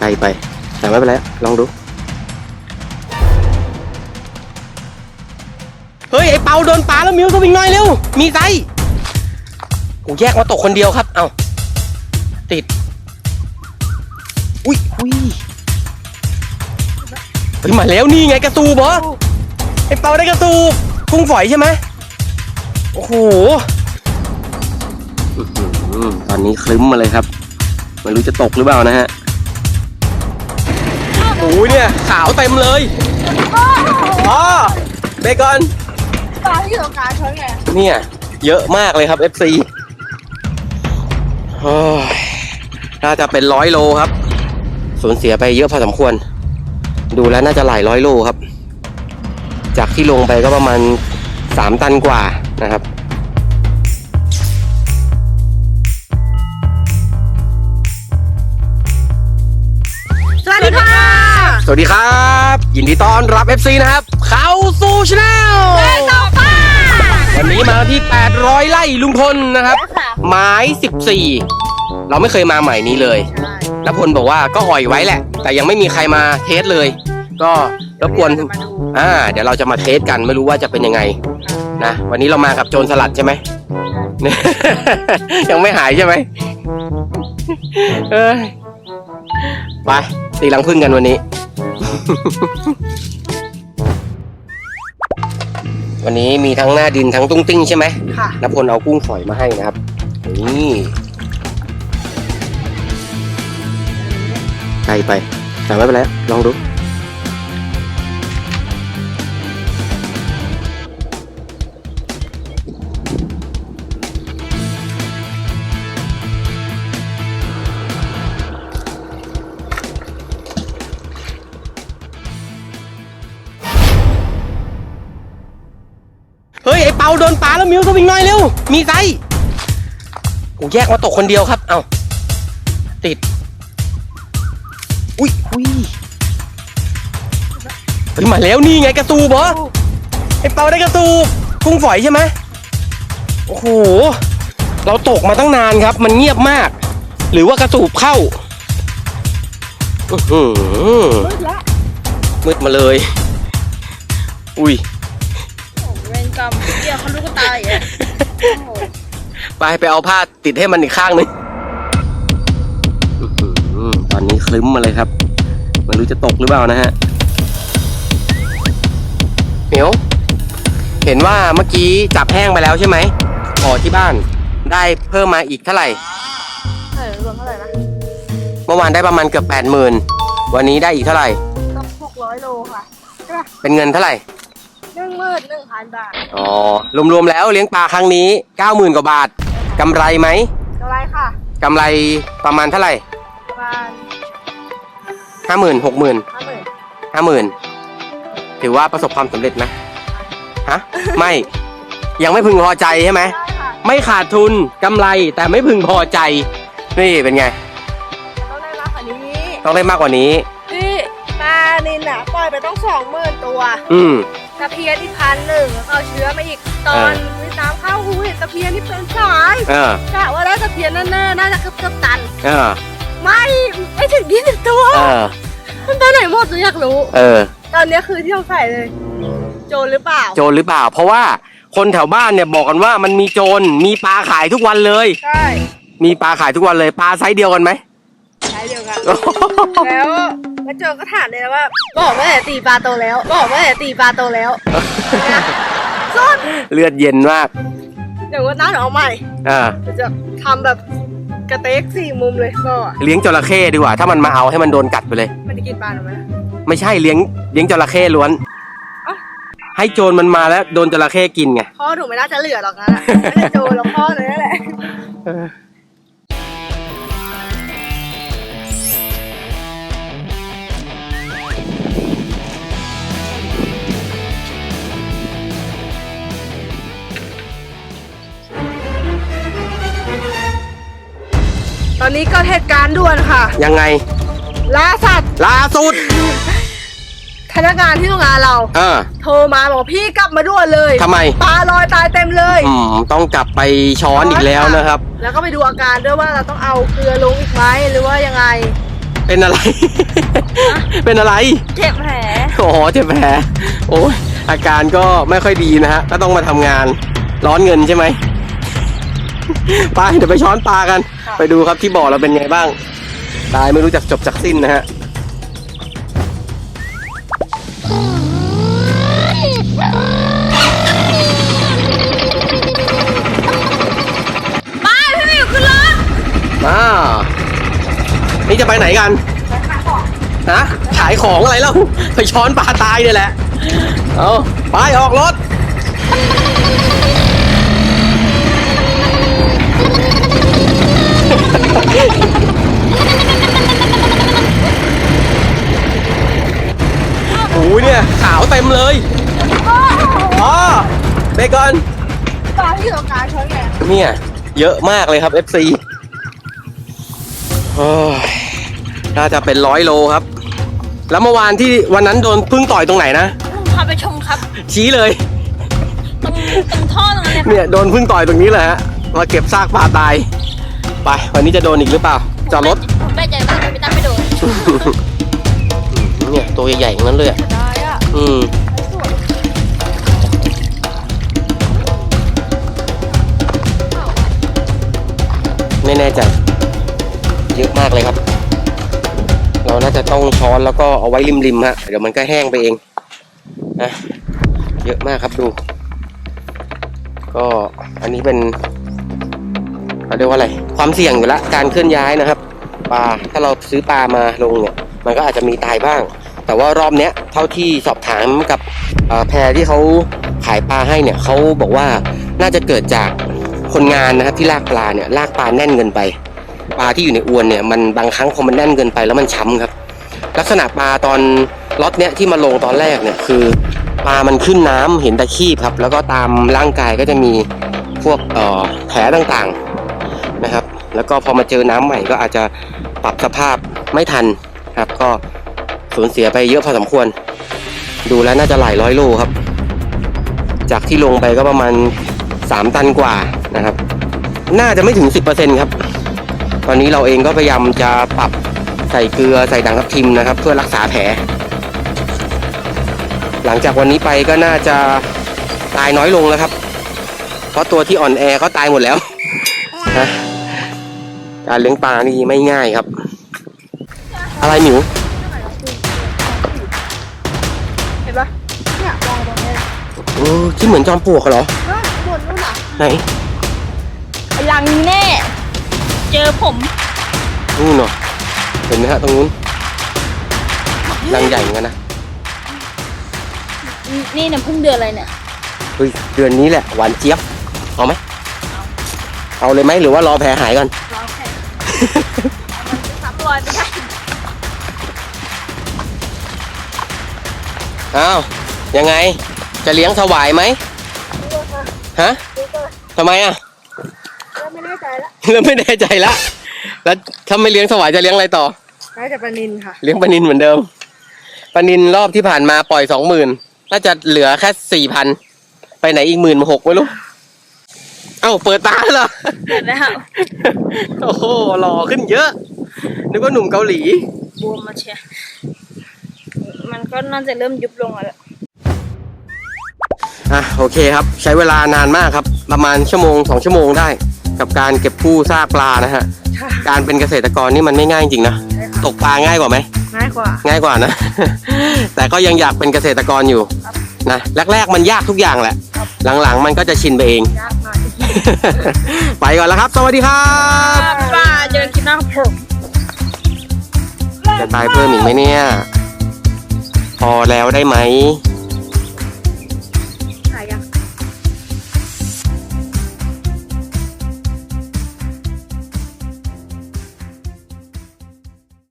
ไกลไป แต่ไม่เป็นไรลองดู เฮ้ย ไอเปาโดนปลาแล้วมิวสวิงหน่อยเร็ว มีไซส์กูแยกมาตกคนเดียวครับ เอ้าติด อุ้ยอุ้ยเฮ้ยมาแล้วนี่ไงกระตูบเหรอไอเปาได้กระตูบกุ้งฝอยใช่ไหมโอ้โหอื้อหือตอนนี้คลึ้มมาเลยครับ ไม่รู้จะตกหรือเปล่านะฮะ โอ้ยเนี่ยขาวเต็มเลยอ๋อเบคอนปลาที่อยู่ตรงกลางเขาไงเนี่ยเยอะมากเลยครับ FC โอ้ยน่าจะเป็นร้อยโลครับ สูญเสียไปเยอะพอสมควร ดูแล้วน่าจะหลายร้อยโลครับ จากที่ลงไปก็ประมาณสามตันกว่านะครับสวัสดีค่ะส วัสดีครับ ยินดีต้อนรับ FC นะครับ เข้าสู่ช n แนลต่อป้าวันนี้มาที่ 800 ไร่ลุงพลนะครับไม้14 เราไม่เคยมาใหม่นี้เลยนพลบอกว่าก็อ่อยไว้แหละ แต่ยังไม่มีใครมาเทสเลย ก็รบกวนอ่าเดี๋ยวเราจะมาเทสกันไม่รู้ว่าจะเป็นยังไงนะวันนี้เรามากับโจรสลัดใช่ไหม ยังไม่หายใช่ไหมเอ้ยไปตีลังพึ่งกันวันนี้ วันนี้มีทั้งหน้าดินทั้งตุ้งติ้งใช่ไหมค่ะนพลเอากุ้งฝอยมาให้นะครับ นี่ไกลไป แต่ไม่เป็นไรลองดู เฮ้ยไอเปาโดนปลาแล้วมิวสวิงหน่อยเร็ว มีไซส์กูแยกมาตกคนเดียวครับ เอ้าติด อุ้ยอุ้ยเฮ้ยมาแล้วนี่ไงกระตูบเหรอไอเปาได้กระตูบกุ้งฝอยใช่ไหมโอ้โห เราตกมาตั้งนานครับ มันเงียบมาก หรือว่ากระตูบเข้าอื้อหือมืดละมืดมาเลย อุ้ยโอ้เวร กรรมเกี่ยวเขาลูกตายอะโอ้โหไปไปเอาผ้าติดให้มันอีกข้างหนึงอื้อหือตอนนี้คลึ้มมาเลยครับไม่รู้จะตกหรือเปล่านะฮะเหมียวเห็นว่าเมื่อกี้จับแห้งไปแล้วใช่ไหมอ๋อที่บ้านได้เพิ่มมาอีกเท่าไหร่เท่าไหร่รวมเท่าไหร่นะเมื่อวานได้ประมาณเกือบแปดหมื่นวันนี้ได้อีกเท่าไหร่ก็หกร้อยโลค่ะใช่ปะเป็นเงินเท่าไหร่ หนึ่งหมื่นหนึ่งพันบาทอ๋อรวมๆแล้วเลี้ยงปลาครั้งนี้เก้าหมื่นกว่าบาทกำไรไหมเท่าไรค่ะกำไรประมาณเท่าไหร่ประมาณห้าหมื่นหกหมื่นห้าหมื่นห้าหมื่นถือว่าประสบความสำเร็จไหมฮะ ไม่ ยังไม่พึงพอใจใช่ไหม ได้ค่ะไม่ขาดทุนกำไรแต่ไม่พึงพอใจ นี่เป็นไง ต้องได้มากกว่านี้ต้องได้มากกว่านี้นี่ปลานินอะปล่อยไปต้องสองหมื่นตัว อืม ตะเพียนอีกพันหนึ่งแล้วก็เอาเชื้อมาอีกตอนเออวิน้ำเข้าหูเห็นตะเพียนนี่เป็นสายเออกะว่าได้ตะเพียนแน่ๆน่าจะเกือบเกือบตัน เออไม่ไม่ถึงยี่สิบตัวเออมันไปไหนหมดหนูอยากรู้ เออ ตอนนี้คือที่สงสัยเลย โจรหรือเปล่า โจรหรือเปล่า เพราะว่าคนแถวบ้านเนี่ยบอกกันว่ามันมีโจรมีปลาขายทุกวันเลย ใช่มีปลาขายทุกวันเลยปลาไซส์เดียวกันไหม ใช่เดียวกัน แล้ว แล้วโจรก็ถามเลยนะว่า บอกว่าแต่ตีปลาโตแล้ว บอกว่าแต่ตีปลาโตแล้วนะสุดเลือดเย็นมาก เดี๋ยววันหน้าหนูเอาใหม่อ่า เดี๋ยวจะทำแบบกระเต็กสี่มุมเลยก็เลี้ยงจระเข้ดีกว่า ถ้ามันมาเอาให้มันโดนกัดไปเลย มันจะกินปลาหรือไม่ไม่ใช่เลี้ยงเลี้ยงจระเข้ล้วน เอ้า ให้โจรมันมาแล้วโดนจระเข้กินไง พ่อหนูไม่น่าจะเหลือหรอกนะไม่ได้โจรแล้วพ่อเลยนั่นแหละ อนนี้เก็เหตุการณ์ด่วนค่ะยังไงล่าสัตว์ล่าสุดพนักงานที่โรงงานเรา เออ โทรมาบอกพี่กลับมาด่วนเลยทำไมปลาลอยตายเต็มเลยอืมต้องกลับไปช้อนอีกแล้วนะครับ แล้วก็ไปดูอาการด้วยว่าเราต้องเอาเกลือลงอีกไหมหรือว่ายังไง เป็นอะไร เป็นอะไร เจ็บแผลอ๋อเจ็บแผลโอ้ยอาการก็ไม่ค่อยดีนะฮะก็ต้องมาทำงานร้อนเงินใช่ไหม ไป เดี๋ยวไปช้อนปลากัน ไปดูครับที่บ่อเราเป็นไงบ้าง ตายไม่รู้จักจบจักสิ้นนะฮะมาพี่มิวขึ้นรถมานี่จะไปไหนกันฮะขายของอะไรแล้ว ไปช้อนปลาตายเนี่ยแหละ เอาไปออกรถ โอ้ยเนี่ย ขาวเต็มเลยอ๋อเบรกก่อน ปลาที่อยู่ตรงกลางช้อนแหลม เนี่ย เยอะมากเลยครับ FC โอ้ยน่าจะเป็นร้อยโลครับ แล้วเมื่อวานที่วันนั้นโดนพึ่งต่อยตรงไหนนะพาไปชมครับ ชี้เลย ตรงตรงท่อตรงนั้นเลยเนี่ยโดนพึ่งต่อยตรงนี้เลยฮะมาเก็บซากปลาตาย ไป วันนี้จะโดนอีกหรือเปล่า จอดรถผมได้ใจมากเลยพี่ตั้มไม่โดนเนี่ยตัวใหญ่ๆทั้งนั้นเลยอะได้อะอืม ไม่แน่ใจเยอะมากเลยครับ เราน่าจะต้องช้อนแล้วก็เอาไว้ริมๆฮะเดี๋ยวมันก็แห้งไปเองนะเยอะมากครับดู ก็อันนี้เป็นเขาเรียกว่าอะไร ความเสี่ยงอยู่ละการเคลื่อนย้ายนะครับปลาถ้าเราซื้อปลามาลงเนี่ยมันก็อาจจะมีตายบ้าง แต่ว่ารอบเนี้ยเท่าที่สอบถามกับเอ่อแพรที่เขาขายปลาให้เนี่ยเขาบอกว่าน่าจะเกิดจาก คนงานนะครับที่ลากปลาเนี่ยลากปลาแน่นเกินไป ปลาที่อยู่ในอวนเนี่ยมันบางครั้งพอมันแน่นเกินไปแล้วมันช้ำครับ ลักษณะปลาตอนล็อตเนี้ยที่มาลงตอนแรกเนี่ยคือปลามันขึ้นน้ำเห็นตะคีบครับ แล้วก็ตามร่างกายก็จะมีพวกอ่อแผลต่างๆนะครับ แล้วก็พอมาเจอน้ำใหม่ก็อาจจะปรับสภาพไม่ทันครับ ก็สูญเสียไปเยอะพอสมควร ดูแล้วน่าจะหลายร้อยโลครับ จากที่ลงไปก็ประมาณ 3 ตันกว่า นะครับ น่าจะไม่ถึง 10%ครับ ตอนนี้เราเองก็พยายามจะปรับใส่เกลือใส่ด่างทับทิมนะครับ เพื่อรักษาแผล หลังจากวันนี้ไปก็น่าจะตายน้อยลงแล้วครับ เพราะตัวที่อ่อนแอเขาตายหมดแล้วนะการเลี้ยงปลานี่ไม่ง่ายครับ อะไรหมิวเห็นปะเนี่ยมองตรงนี้โอ้คิดเหมือนจอมปลวกเหรอฮะบนนู่นอะไหน ลังแน่ เจอผม นู่นเนาะเห็นไหมฮะตรงนู้นรังใหญ่เหมือนกันนะนี่เนี่ยเพิ่งเดือนอะไรเนี่ยเฮ้ยเดือนนี้แหละหวานเจี๊ยบเอาไหมเอาเลยไหมหรือว่ารอแผลหายก่อนร้องแค่มันจะซ้ำรอยไปได้อ้าวยังไงจะเลี้ยงถวายไหมฮะทำไมอะก็ไม่แน่ ใจละเริ่มไม่แน่ใจละ แล้วถ้าไม่เลี้ยงถวายจะเลี้ยงอะไรต่อ น่าจะปลานินค่ะ เลี้ยงปลานินเหมือนเดิมปลานินรอบที่ผ่านมาปล่อยสองหมื่นน่าจะเหลือแค่สี่พันไปไหนอีกหมื่นหกไม่รู้ เอ้าเปิดตาเหรอเห็นแล้วโอ้โหหล่อขึ้นเยอะ นึกว่าหนุ่มเกาหลี บวมมาเชียร์มันก็น่าจะเริ่มยุบลงแล้วอะโอเคครับ ใช้เวลานานมากครับ ประมาณชั่วโมงสองชั่วโมงได้ กับการเก็บกู้ซากปลานะฮะ ค่ะการเป็นเกษตรกรนี่มันไม่ง่ายจริงนะ ใช่ค่ะตกปลาง่ายกว่าไหม ง่ายกว่า ง่ายกว่านะ แต่ก็ยังอยากเป็นเกษตรกรอยู่ครับนะ แรก ๆ มันยากทุกอย่างแหละหลัง ๆ มันก็จะชินไปเอง ยากหน่อยไปก่อนแล้วครับ สวัสดีครับป้าเจอกินหน้าผม จะตายเพิ่มอีกไหมเนี่ย พอแล้วได้ไหม